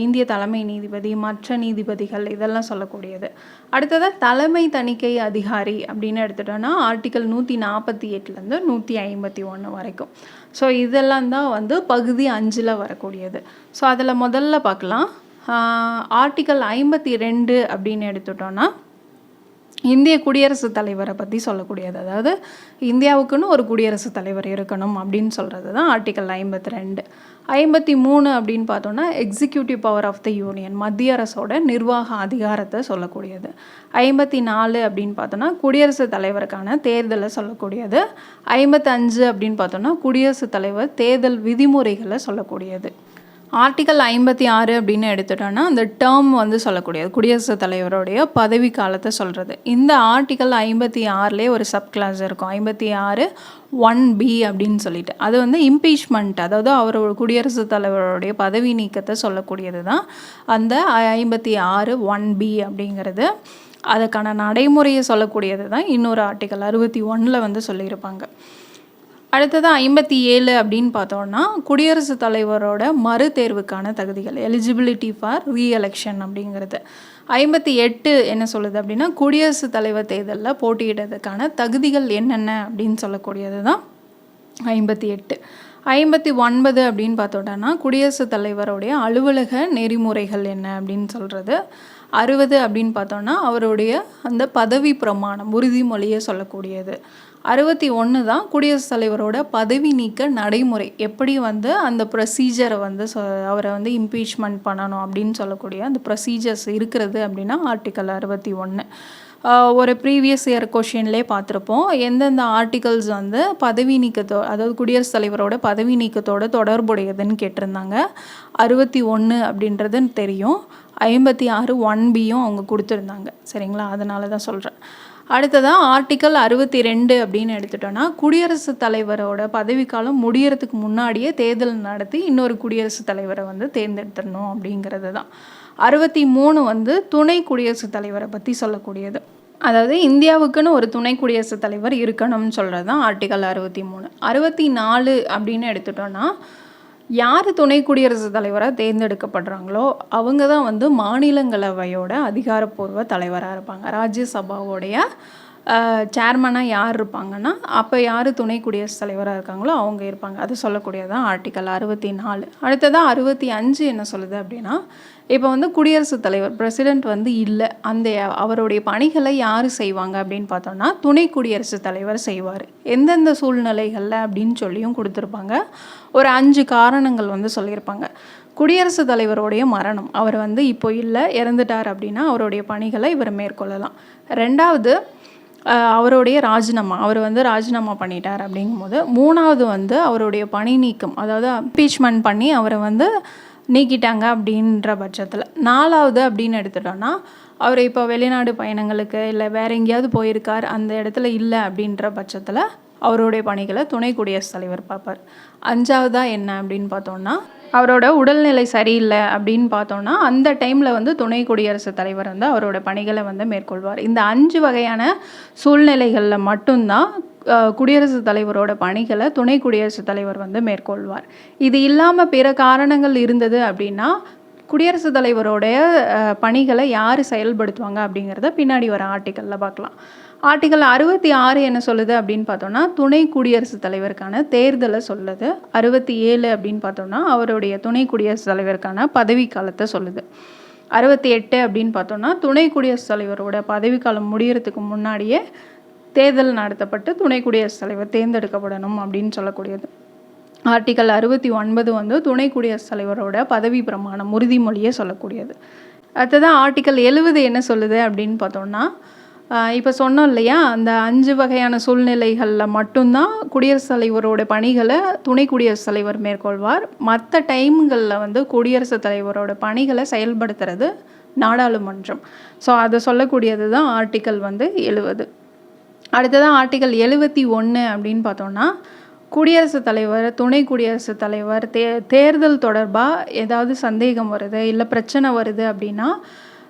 இந்திய தலைமை நீதிபதி மற்ற நீதிபதிகள் இதெல்லாம் சொல்லக்கூடியது. அடுத்ததாக தலைமை தணிக்கை அதிகாரி அப்படின்னு எடுத்துட்டோன்னா ஆர்டிக்கல் நூற்றி நாற்பத்தி எட்டுலேருந்து நூற்றி ஐம்பத்தி ஒன்று வரைக்கும். ஸோ இதெல்லாம் தான் வந்து பகுதி அஞ்சில் வரக்கூடியது. ஸோ அதில் முதல்ல பார்க்கலாம். ஆர்டிக்கல் ஐம்பத்தி ரெண்டு அப்படின்னு எடுத்துட்டோன்னா இந்திய குடியரசுத் தலைவரை பற்றி சொல்லக்கூடியது. அதாவது இந்தியாவுக்குன்னு ஒரு குடியரசுத் தலைவர் இருக்கணும் அப்படின்னு சொல்கிறது தான் ஆர்டிக்கல் ஐம்பத்தி ரெண்டு ஐம்பத்தி மூணு அப்படின்னு பார்த்தோன்னா executive power of the union மத்திய அரசோட நிர்வாக அதிகாரத்தை சொல்லக்கூடியது. ஐம்பத்தி நாலு அப்படின்னு பார்த்தோன்னா குடியரசுத் தலைவருக்கான தேர்தலை சொல்லக்கூடியது. ஐம்பத்தஞ்சு அப்படின்னு பார்த்தோன்னா குடியரசுத் தலைவர் தேர்தல் விதிமுறைகளை சொல்லக்கூடியது. ஆர்டிக்கல் ஐம்பத்தி ஆறு அப்படின்னு எடுத்துட்டோன்னா அந்த டேர்ம் வந்து சொல்லக்கூடியது குடியரசுத் தலைவருடைய பதவி காலத்தை சொல்கிறது இந்த ஆர்டிக்கல் ஐம்பத்தி ஆறுலேயே ஒரு சப் கிளாஸ் இருக்கும். ஐம்பத்தி ஆறு ஒன் பி அப்படின்னு சொல்லிட்டு. அது வந்து இம்பீச்மெண்ட் அதாவது அவரோட குடியரசுத் தலைவருடைய பதவி நீக்கத்தை சொல்லக்கூடியது தான் அந்த ஐம்பத்தி ஆறு ஒன் பி அப்படிங்கிறது அதுக்கான நடைமுறையை சொல்லக்கூடியது தான் இன்னொரு ஆர்டிக்கல் அறுபத்தி ஒன்றில் வந்து சொல்லியிருப்பாங்க. அடுத்தது ஐம்பத்தி ஏழு அப்படின்னு பார்த்தோன்னா குடியரசுத் தலைவரோட மறு தேர்வுக்கான தகுதிகள் எலிஜிபிலிட்டி ஃபார் ரீஎலெக்ஷன் அப்படிங்கிறது. ஐம்பத்தி எட்டு என்ன சொல்லுது அப்படின்னா குடியரசுத் தலைவர் தேர்தலில் போட்டியிடுறதுக்கான தகுதிகள் என்னென்ன அப்படின்னு சொல்லக்கூடியது தான் ஐம்பத்தி எட்டு. ஐம்பத்தி ஒன்பது அப்படின்னு பார்த்தோன்னா குடியரசுத் தலைவருடைய அலுவலக நெறிமுறைகள் என்ன அப்படின்னு சொல்கிறது அறுபது அப்படின்னு பார்த்தோன்னா அவருடைய அந்த பதவி பிரமாணம் உறுதிமொழியை சொல்லக்கூடியது. அறுபத்தி ஒன்று தான் குடியரசுத் தலைவரோட பதவி நீக்க நடைமுறை. எப்படி வந்து அந்த ப்ரொசீஜரை வந்து சொ அவரை வந்து இம்பீச்மெண்ட் பண்ணணும் அப்படின்னு சொல்லக்கூடிய அந்த ப்ரொசீஜர்ஸ் இருக்கிறது அப்படின்னா ஆர்டிக்கல் அறுபத்தி ஒன்று ஒரு ப்ரீவியஸ் இயர் கொஷின்லே பார்த்துருப்போம். எந்தெந்த ஆர்டிகல்ஸ் வந்து பதவி நீக்கத்தோ அதாவது குடியரசுத் தலைவரோட பதவி நீக்கத்தோட தொடர்புடையதுன்னு கேட்டிருந்தாங்க. அறுபத்தி ஒன்று அப்படின்றது தெரியும். ஐம்பத்தி ஆறு ஒன் பியும் அவங்க கொடுத்துருந்தாங்க. சரிங்களா? அதனால தான் சொல்கிறேன் அடுத்ததாக ஆர்டிக்கல் அறுபத்தி ரெண்டு அப்படின்னு எடுத்துட்டோன்னா குடியரசுத் தலைவரோட பதவிக்காலம் முடியறதுக்கு முன்னாடியே தேர்தல் நடத்தி இன்னொரு குடியரசுத் தலைவரை வந்து தேர்ந்தெடுத்துடணும் அப்படிங்கிறது தான். அறுபத்தி மூணு வந்து துணை குடியரசுத் தலைவரை பற்றி சொல்லக்கூடியது. அதாவது இந்தியாவுக்குன்னு ஒரு துணை குடியரசுத் தலைவர் இருக்கணும்னு சொல்கிறது தான் ஆர்டிகல் அறுபத்தி மூணு. அறுபத்தி நாலு அப்படின்னு எடுத்துட்டோன்னா யார் துணை குடியரசுத் தலைவராக தேர்ந்தெடுக்கப்படுறாங்களோ அவங்க தான் வந்து மாநிலங்களவையோட அதிகாரப்பூர்வ தலைவராக இருப்பாங்க. ராஜ்யசபாவோடைய சேர்மனாக யார் இருப்பாங்கன்னா அப்போ யார் துணை குடியரசுத் தலைவராக இருக்காங்களோ அவங்க இருப்பாங்க. அது சொல்லக்கூடியதான் ஆர்டிக்கல் அறுபத்தி நாலு. அடுத்ததாக அறுபத்தி அஞ்சு என்ன சொல்லுது அப்படின்னா இப்போ வந்து குடியரசுத் தலைவர் பிரசிடெண்ட் வந்து இல்லை. அந்த அவருடைய பணிகளை யார் செய்வாங்க அப்படின்னு பார்த்தோம்னா துணை குடியரசுத் தலைவர் செய்வார். எந்தெந்த சூழ்நிலைகளில் அப்படின்னு சொல்லியும் கொடுத்துருப்பாங்க. ஒரு அஞ்சு காரணங்கள் வந்து சொல்லியிருப்பாங்க. குடியரசுத் தலைவருடைய மரணம். அவர் வந்து இப்போ இல்லை இறந்துட்டார் அப்படின்னா அவருடைய பணிகளை இவர் மேற்கொள்ளலாம். ரெண்டாவது அவருடைய ராஜினாமா அவர் வந்து ராஜினாமா பண்ணிட்டார் அப்படிங்கும்போது மூணாவது வந்து அவருடைய பணி நீக்கம் அதாவது இம்பீச்மெண்ட் பண்ணி அவரை வந்து நீக்கிட்டாங்க அப்படின்ற பட்சத்தில் நாலாவது அப்படின்னு எடுத்துட்டோன்னா அவர் இப்போ வெளிநாடு பயணங்களுக்கு இல்லை வேற எங்கேயாவது போயிருக்கார் அந்த இடத்துல இல்லை அப்படின்ற பட்சத்தில் அவருடைய பணிகளை துணை குடியரசுத் தலைவர் பார்ப்பார். அஞ்சாவதாக என்ன அப்படின்னு பார்த்தோம்னா அவரோட உடல்நிலை சரியில்லை அப்படின்னு பார்த்தோன்னா அந்த டைமில் வந்து துணை குடியரசுத் தலைவர் வந்து அவரோட பணிகளை வந்து மேற்கொள்வார். இந்த அஞ்சு வகையான சூழ்நிலைகளில் மட்டும்தான் குடியரசுத் தலைவரோட பணிகளை துணை குடியரசுத் தலைவர் வந்து மேற்கொள்வார். இது இல்லாமல் பிற காரணங்கள் இருந்தது அப்படின்னா குடியரசுத் தலைவரோடைய பணிகளை யார் செயல்படுத்துவாங்க அப்படிங்கிறத பின்னாடி வர ஆர்டிக்கலில் பார்க்கலாம். ஆர்டிகல் அறுபத்தி ஆறு என்ன சொல்லுது அப்படின்னு பார்த்தோம்னா துணை குடியரசுத் தலைவருக்கான தேர்தலை சொல்லுது. அறுபத்தி ஏழு அப்படின்னு பார்த்தோம்னா அவருடைய துணை குடியரசுத் தலைவருக்கான பதவிக்காலத்தை சொல்லுது. அறுபத்தி எட்டு அப்படின்னு பார்த்தோம்னா துணை குடியரசுத் தலைவரோட பதவிக்காலம் முடியறதுக்கு முன்னாடியே தேர்தல் நடத்தப்பட்டு துணை குடியரசுத் தலைவர் தேர்ந்தெடுக்கப்படணும் அப்படின்னு சொல்லக்கூடியது. ஆர்டிகல் அறுபத்தி ஒன்பது வந்து துணை குடியரசுத் தலைவரோட பதவி பிரமாணம் உறுதிமொழியை சொல்லக்கூடியது. அடுத்ததான் ஆர்டிக்கல் எழுவது என்ன சொல்லுது அப்படின்னு பார்த்தோம்னா இப்போ சொன்னோம் இல்லையா? அந்த அஞ்சு வகையான சூழ்நிலைகளில் மட்டும்தான் குடியரசுத் தலைவரோட பணிகளை துணை குடியரசுத் தலைவர் மேற்கொள்வார். மற்ற டைம்களில் வந்து குடியரசுத் தலைவரோட பணிகளை செயல்படுத்துறது நாடாளுமன்றம். ஸோ அதை சொல்லக்கூடியது தான் ஆர்டிக்கல் வந்து எழுவது. அடுத்ததான் ஆர்டிக்கல் எழுபத்தி ஒன்று அப்படின்னு பார்த்தோம்னா குடியரசுத் தலைவர் துணை குடியரசுத் தலைவர் தே தேர்தல் தொடர்பாக ஏதாவது சந்தேகம் வருது இல்லை பிரச்சனை வருது அப்படின்னா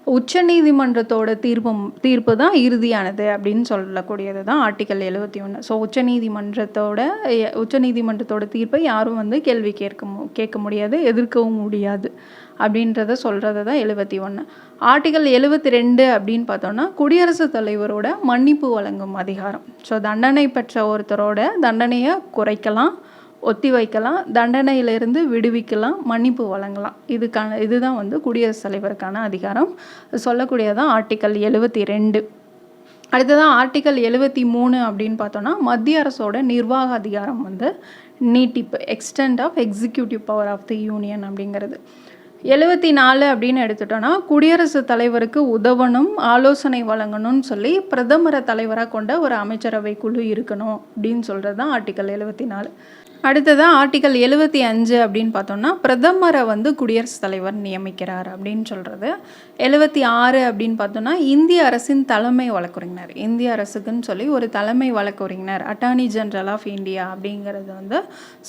உச்சநீதிமன்றத்தோட தீர்ப்பும் தீர்ப்பு தான் இறுதியானது அப்படின்னு சொல்லக்கூடியது தான் ஆர்டிக்கல் எழுபத்தி ஒன்று ஸோ உச்சநீதிமன்றத்தோட உச்ச உச்சநீதிமன்றத்தோட தீர்ப்பை யாரும் வந்து கேள்வி கேட்க மு- கேட்க முடியாது எதிர்க்கவும் முடியாது அப்படின்றத சொல்கிறது தான் எழுபத்தி ஒன்று ஆர்டிக்கல் எழுபத்தி ரெண்டு அப்படின்னு பார்த்தோன்னா குடியரசுத் தலைவரோட மன்னிப்பு வழங்கும் அதிகாரம். ஸோ தண்டனை பெற்ற ஒருத்தரோட தண்டனையை குறைக்கலாம். ஒத்தி வைக்கலாம் தண்டனையிலிருந்து விடுவிக்கலாம் மன்னிப்பு வழங்கலாம். இதுக்கான இதுதான் வந்து குடியரசுத் தலைவருக்கான அதிகாரம். சொல்லக்கூடியதான் ஆர்டிக்கல் எழுபத்தி ரெண்டு. அடுத்ததான் ஆர்டிக்கல் எழுபத்தி மூணு அப்படின்னு பார்த்தோன்னா மத்திய அரசோட நிர்வாக அதிகாரம் வந்து நீட்டிப்பு extent of executive power of the union அப்படிங்கிறது. எழுபத்தி நாலு அப்படின்னு எடுத்துட்டோன்னா குடியரசுத் தலைவருக்கு உதவணும் ஆலோசனை வழங்கணும்னு சொல்லி பிரதமரை தலைவராக கொண்ட ஒரு அமைச்சரவை குழு இருக்கணும் அப்படின்னு சொல்கிறது தான் ஆர்டிக்கல் எழுபத்தி நாலு. அடுத்ததான் ஆர்டிக்கல் எழுபத்தி அஞ்சு அப்படின்னு பார்த்தோம்னா பிரதமரை வந்து குடியரசுத் தலைவர் நியமிக்கிறார் அப்படின்னு சொல்கிறது எழுபத்தி ஆறு அப்படின்னு பார்த்தோம்னா இந்திய அரசின் தலைமை வழக்கறிஞர் இந்திய அரசுக்குன்னு சொல்லி ஒரு தலைமை வழக்கறிஞர் அட்டார்னி ஜென்ரல் ஆஃப் இந்தியா அப்படிங்கிறது வந்து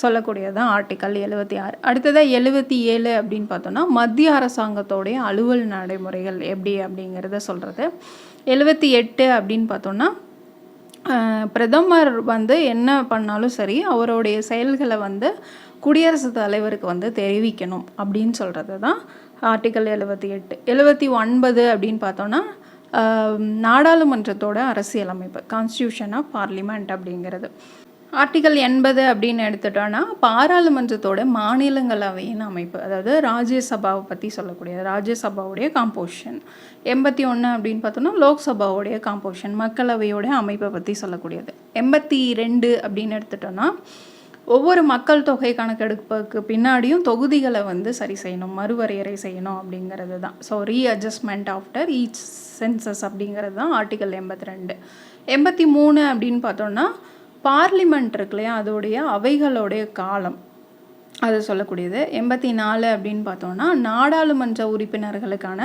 சொல்லக்கூடியதான் ஆர்டிக்கல் எழுபத்தி ஆறு. அடுத்ததாக எழுபத்தி ஏழு அப்படின்னு பார்த்தோம்னா மத்திய அரசாங்கத்தோடைய அலுவல் நடைமுறைகள் எப்படி அப்படிங்கிறத சொல்கிறது எழுபத்தி எட்டு அப்படின்னு பார்த்தோம்னா பிரதமர் வந்து என்ன பண்ணாலும் சரி அவருடைய செயல்களை வந்து குடியரசுத் தலைவருக்கு வந்து தெரிவிக்கணும் அப்படின்னு சொல்கிறது தான் ஆர்டிக்கல் எழுபத்தி எட்டு. எழுபத்தி ஒன்பது அப்படின்னு பார்த்தோன்னா நாடாளுமன்றத்தோட அரசியலமைப்பு கான்ஸ்டியூஷன் ஆஃப் பார்லிமெண்ட் அப்படிங்கிறது. ஆர்டிகல் எண்பது அப்படின்னு எடுத்துட்டோன்னா பாராளுமன்றத்தோட மாநிலங்களவையின் அமைப்பு அதாவது ராஜ்யசபாவை பற்றி சொல்லக்கூடியது. ராஜ்யசபாவுடைய காம்போசிஷன் எண்பத்தி ஒன்று அப்படின்னு பார்த்தோன்னா லோக்சபாவுடைய காம்போசிஷன் மக்களவையோட அமைப்பை பற்றி சொல்லக்கூடியது. எண்பத்தி ரெண்டு அப்படின்னு எடுத்துட்டோன்னா ஒவ்வொரு மக்கள் தொகை கணக்கெடுப்புக்கு பின்னாடியும் தொகுதிகளை வந்து சரி செய்யணும் மறுவரையறை செய்யணும் அப்படிங்கிறது தான். So readjustment after each census அப்படிங்கிறது தான் ஆர்டிகல் எண்பத்தி ரெண்டு. எண்பத்தி மூணு அப்படின்னு பார்த்தோன்னா பார்லிமெண்ட் இருக்கு இல்லையா அதோடைய அவைகளுடைய காலம். அது சொல்லக்கூடியது. எண்பத்தி நாலு அப்படின்னு பார்த்தோன்னா நாடாளுமன்ற உறுப்பினர்களுக்கான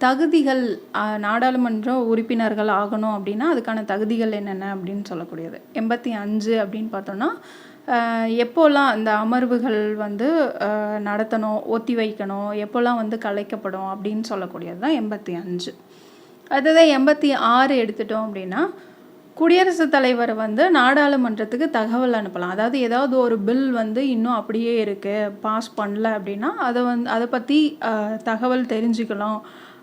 தகுதிகள் நாடாளுமன்ற உறுப்பினர்கள் ஆகணும் அப்படின்னா அதுக்கான தகுதிகள் என்னென்ன அப்படின்னு சொல்லக்கூடியது. எண்பத்தி அஞ்சு அப்படின்னு பார்த்தோன்னா அஹ், எப்போல்லாம் அந்த அமர்வுகள் வந்து அஹ், நடத்தணும் ஒத்தி வைக்கணும் எப்போல்லாம் வந்து கலைக்கப்படும் அப்படின்னு சொல்லக்கூடியது தான் எண்பத்தி அஞ்சு அதுதான் எண்பத்தி ஆறு எடுத்துட்டோம் அப்படின்னா குடியரசுத் தலைவர் வந்து நாடாளுமன்றத்துக்கு தகவல் அனுப்பலாம். அதாவது ஏதாவது ஒரு பில் வந்து இன்னும் அப்படியே இருக்குது பாஸ் பண்ணல அப்படின்னா அதை வந்து அதை பற்றி தகவல் தெரிஞ்சுக்கலாம்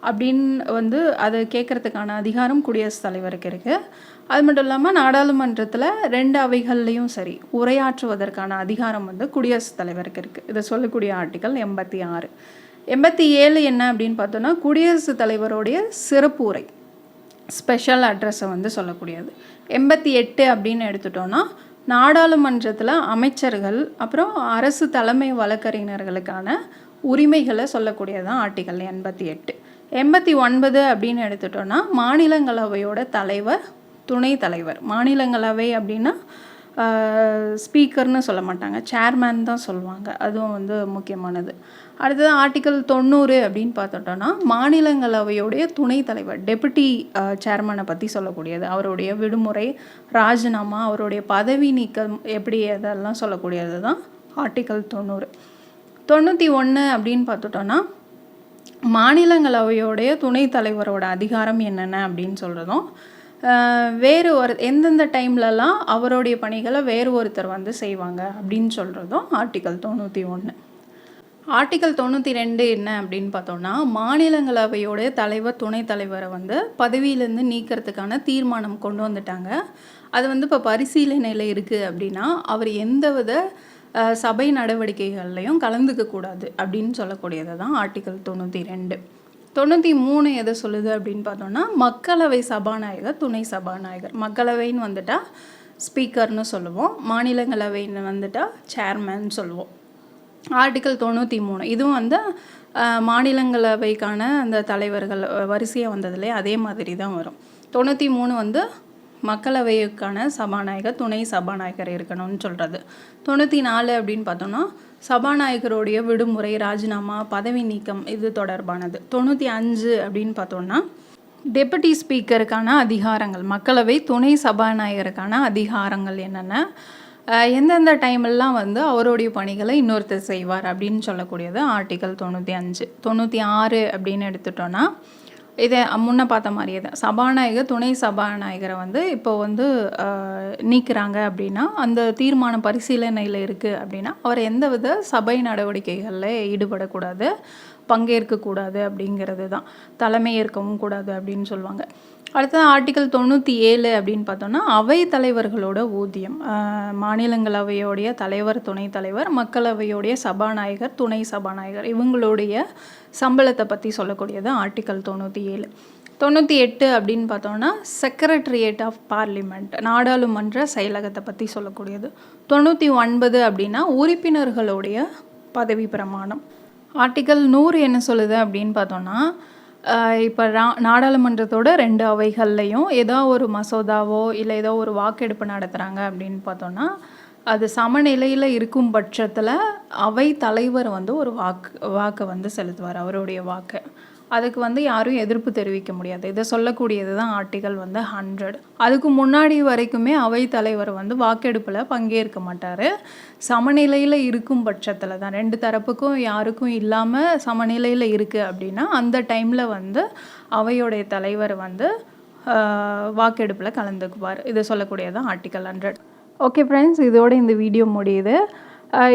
அப்படின்னு வந்து அதை கேட்குறதுக்கான அதிகாரம் குடியரசுத் தலைவருக்கு இருக்குது அது மட்டும் இல்லாமல் நாடாளுமன்றத்தில் ரெண்டு அவைகள்லேயும் சரி உரையாற்றுவதற்கான அதிகாரம் வந்து குடியரசுத் தலைவருக்கு இருக்குது இதை சொல்லக்கூடிய ஆர்டிக்கல் எண்பத்தி ஆறு. எண்பத்தி ஏழு என்ன அப்படின்னு பார்த்தோன்னா குடியரசுத் தலைவருடைய சிறப்பு உரை. ஸ்பெஷல் அட்ரஸை வந்து சொல்லக்கூடியது. எண்பத்தி எட்டு அப்படின்னு எடுத்துட்டோன்னா நாடாளுமன்றத்தில் அமைச்சர்கள் அப்புறம் அரசு தலைமை வழக்கறிஞர்களுக்கான உரிமைகளை சொல்லக்கூடியதான் ஆர்டிகல் எண்பத்தி எட்டு. எண்பத்தி ஒன்பது அப்படின்னு எடுத்துட்டோன்னா மாநிலங்களவையோட தலைவர் துணைத் தலைவர். மாநிலங்களவை அப்படின்னா ஸ்பீக்கர்னு சொல்ல மாட்டாங்க. சேர்மேன் தான் சொல்லுவாங்க. அதுவும் வந்து முக்கியமானது. அடுத்தது ஆர்டிக்கல் தொண்ணூறு அப்படின்னு பார்த்துட்டோன்னா மாநிலங்களவையுடைய துணைத் தலைவர் டெபுட்டி சேர்மனை பற்றி சொல்லக்கூடியது. அவருடைய விடுமுறை ராஜினாமா அவருடைய பதவி நீக்கம் எப்படி அதெல்லாம் சொல்லக்கூடியது தான் ஆர்டிக்கல் தொண்ணூறு. தொண்ணூற்றி ஒன்று அப்படின்னு பார்த்துட்டோன்னா மாநிலங்களவையோடைய துணைத் தலைவரோட அதிகாரம் என்னென்ன அப்படின்னு சொல்கிறதும் வேறு ஒரு எந்தெந்த டைம்லலாம் அவருடைய பணிகளை வேறு ஒருத்தர் வந்து செய்வாங்க அப்படின்னு சொல்கிறதும் ஆர்டிக்கல் தொண்ணூற்றி ஒன்று ஆர்டிக்கல் தொண்ணூற்றி ரெண்டு என்ன அப்படின்னு பார்த்தோம்னா மாநிலங்களவையோடைய தலைவர் துணைத் தலைவரை வந்து பதவியிலேருந்து நீக்கிறதுக்கான தீர்மானம் கொண்டு வந்துட்டாங்க. அது வந்து இப்போ பரிசீலனையில் இருக்குது அப்படின்னா அவர் எந்தவித வித சபை நடவடிக்கைகள்லையும் கலந்துக்கக்கூடாது அப்படின்னு சொல்லக்கூடியது தான் ஆர்டிக்கல் தொண்ணூற்றி ரெண்டு. தொண்ணூற்றி மூணு எதை சொல்லுது அப்படின்னு பார்த்தோம்னா மக்களவை சபாநாயகர் துணை சபாநாயகர். மக்களவைன்னு வந்துட்டால் ஸ்பீக்கர்னு சொல்லுவோம். மாநிலங்களவைன்னு வந்துட்டா சேர்மேன் சொல்லுவோம். ஆர்டிக்கல் தொண்ணூற்றி மூணு. இதுவும் வந்து மாநிலங்களவைக்கான அந்த தலைவர்கள் வரிசையாக வந்ததுலேயே அதே மாதிரி தான் வரும். தொண்ணூற்றி மூணு வந்து மக்களவைக்கான சபாநாயகர் துணை சபாநாயகர் இருக்கணும்னு சொல்கிறது தொண்ணூற்றி நாலு அப்படின்னு பார்த்தோம்னா சபாநாயகருடைய விடுமுறை ராஜினாமா பதவி நீக்கம் இது தொடர்பானது. தொண்ணூற்றி அஞ்சு அப்படின்னு பார்த்தோம்னா டெபுட்டி ஸ்பீக்கருக்கான அதிகாரங்கள் மக்களவை துணை சபாநாயகருக்கான அதிகாரங்கள் என்னென்ன? எந்தெந்த டைமெல்லாம் வந்து அவருடைய பணிகளை இன்னொருத்தர் செய்வார் அப்படின்னு சொல்லக்கூடியது ஆர்டிகல் தொண்ணூற்றி அஞ்சு. தொண்ணூற்றி ஆறு அப்படின்னு எடுத்துட்டோன்னா இதை முன்ன பார்த்த மாதிரியே தான். சபாநாயகர் துணை சபாநாயகரை வந்து இப்போ வந்து நீக்கிறாங்க அப்படின்னா அந்த தீர்மானம் பரிசீலனையில் இருக்குது அப்படின்னா அவர் எந்தவித சபை நடவடிக்கைகளில் ஈடுபடக்கூடாது. பங்கேற்கக்கூடாது அப்படிங்கிறது தான். தலைமை ஏற்கவும் கூடாது அப்படின்னு சொல்லுவாங்க. அடுத்தது ஆர்டிகல் தொண்ணூற்றி ஏழு அப்படின்னு பார்த்தோம்னா அவை தலைவர்களோட ஊதியம். மாநிலங்களவையோடைய தலைவர் துணைத் தலைவர் மக்களவையோடைய சபாநாயகர் துணை சபாநாயகர் இவங்களுடைய சம்பளத்தை பற்றி சொல்லக்கூடியது ஆர்டிகல் தொண்ணூற்றி ஏழு. தொண்ணூற்றி எட்டு அப்படின்னு பார்த்தோம்னா செக்ரட்டரியேட் ஆஃப் பார்லிமெண்ட் நாடாளுமன்ற செயலகத்தை பற்றி சொல்லக்கூடியது. தொண்ணூற்றி ஒன்பது அப்படின்னா உறுப்பினர்களுடைய பதவி பிரமாணம். ஆர்டிக்கல் நூறு என்ன சொல்லுது அப்படின்னு பார்த்தோம்னா இப்போ நாடாளுமன்றத்தோட ரெண்டு அவைகள்லையும் ஏதோ ஒரு மசோதாவோ இல்லை ஏதோ ஒரு வாக்கெடுப்பு நடத்துகிறாங்க அப்படின்னு பார்த்தோன்னா அது சமநிலையில் இருக்கும் பட்சத்தில் அவை தலைவர் வந்து ஒரு வாக்கு வாக்கை வந்து செலுத்துவார் அவருடைய வாக்கை. அதுக்கு வந்து யாரும் எதிர்ப்பு தெரிவிக்க முடியாது. இதை சொல்லக்கூடியது தான் ஆர்டிகல் வந்து ஹண்ட்ரட். அதுக்கு முன்னாடி வரைக்குமே அவை தலைவர் வந்து வாக்கெடுப்பில் பங்கேற்க மாட்டார். சமநிலையில் இருக்கும் பட்சத்தில் தான். ரெண்டு தரப்புக்கும் யாருக்கும் இல்லாமல் சமநிலையில் இருக்குது அப்படின்னா அந்த டைமில் வந்து அவையோடைய தலைவர் வந்து வாக்கெடுப்பில் கலந்துக்குவார். இதை சொல்லக்கூடியது தான் ஆர்டிகல் ஹண்ட்ரட். ஓகே ஃப்ரெண்ட்ஸ் இதோட இந்த வீடியோ முடியுது.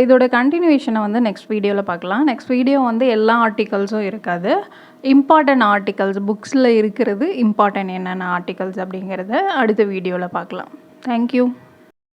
இதோட கண்டினியூஷனை வந்து நெக்ஸ்ட் வீடியோவில் பார்க்கலாம். நெக்ஸ்ட் வீடியோ வந்து எல்லா ஆர்டிகல்ஸும் இருக்காது. இம்பார்ட்டன்ட் ஆர்டிகல்ஸ் புக்ஸில் இருக்கிறது இம்பார்ட்டன்ட் என்னென்ன ஆர்டிகல்ஸ் அப்படிங்கிறத அடுத்த வீடியோவில் பார்க்கலாம். தேங்க்யூ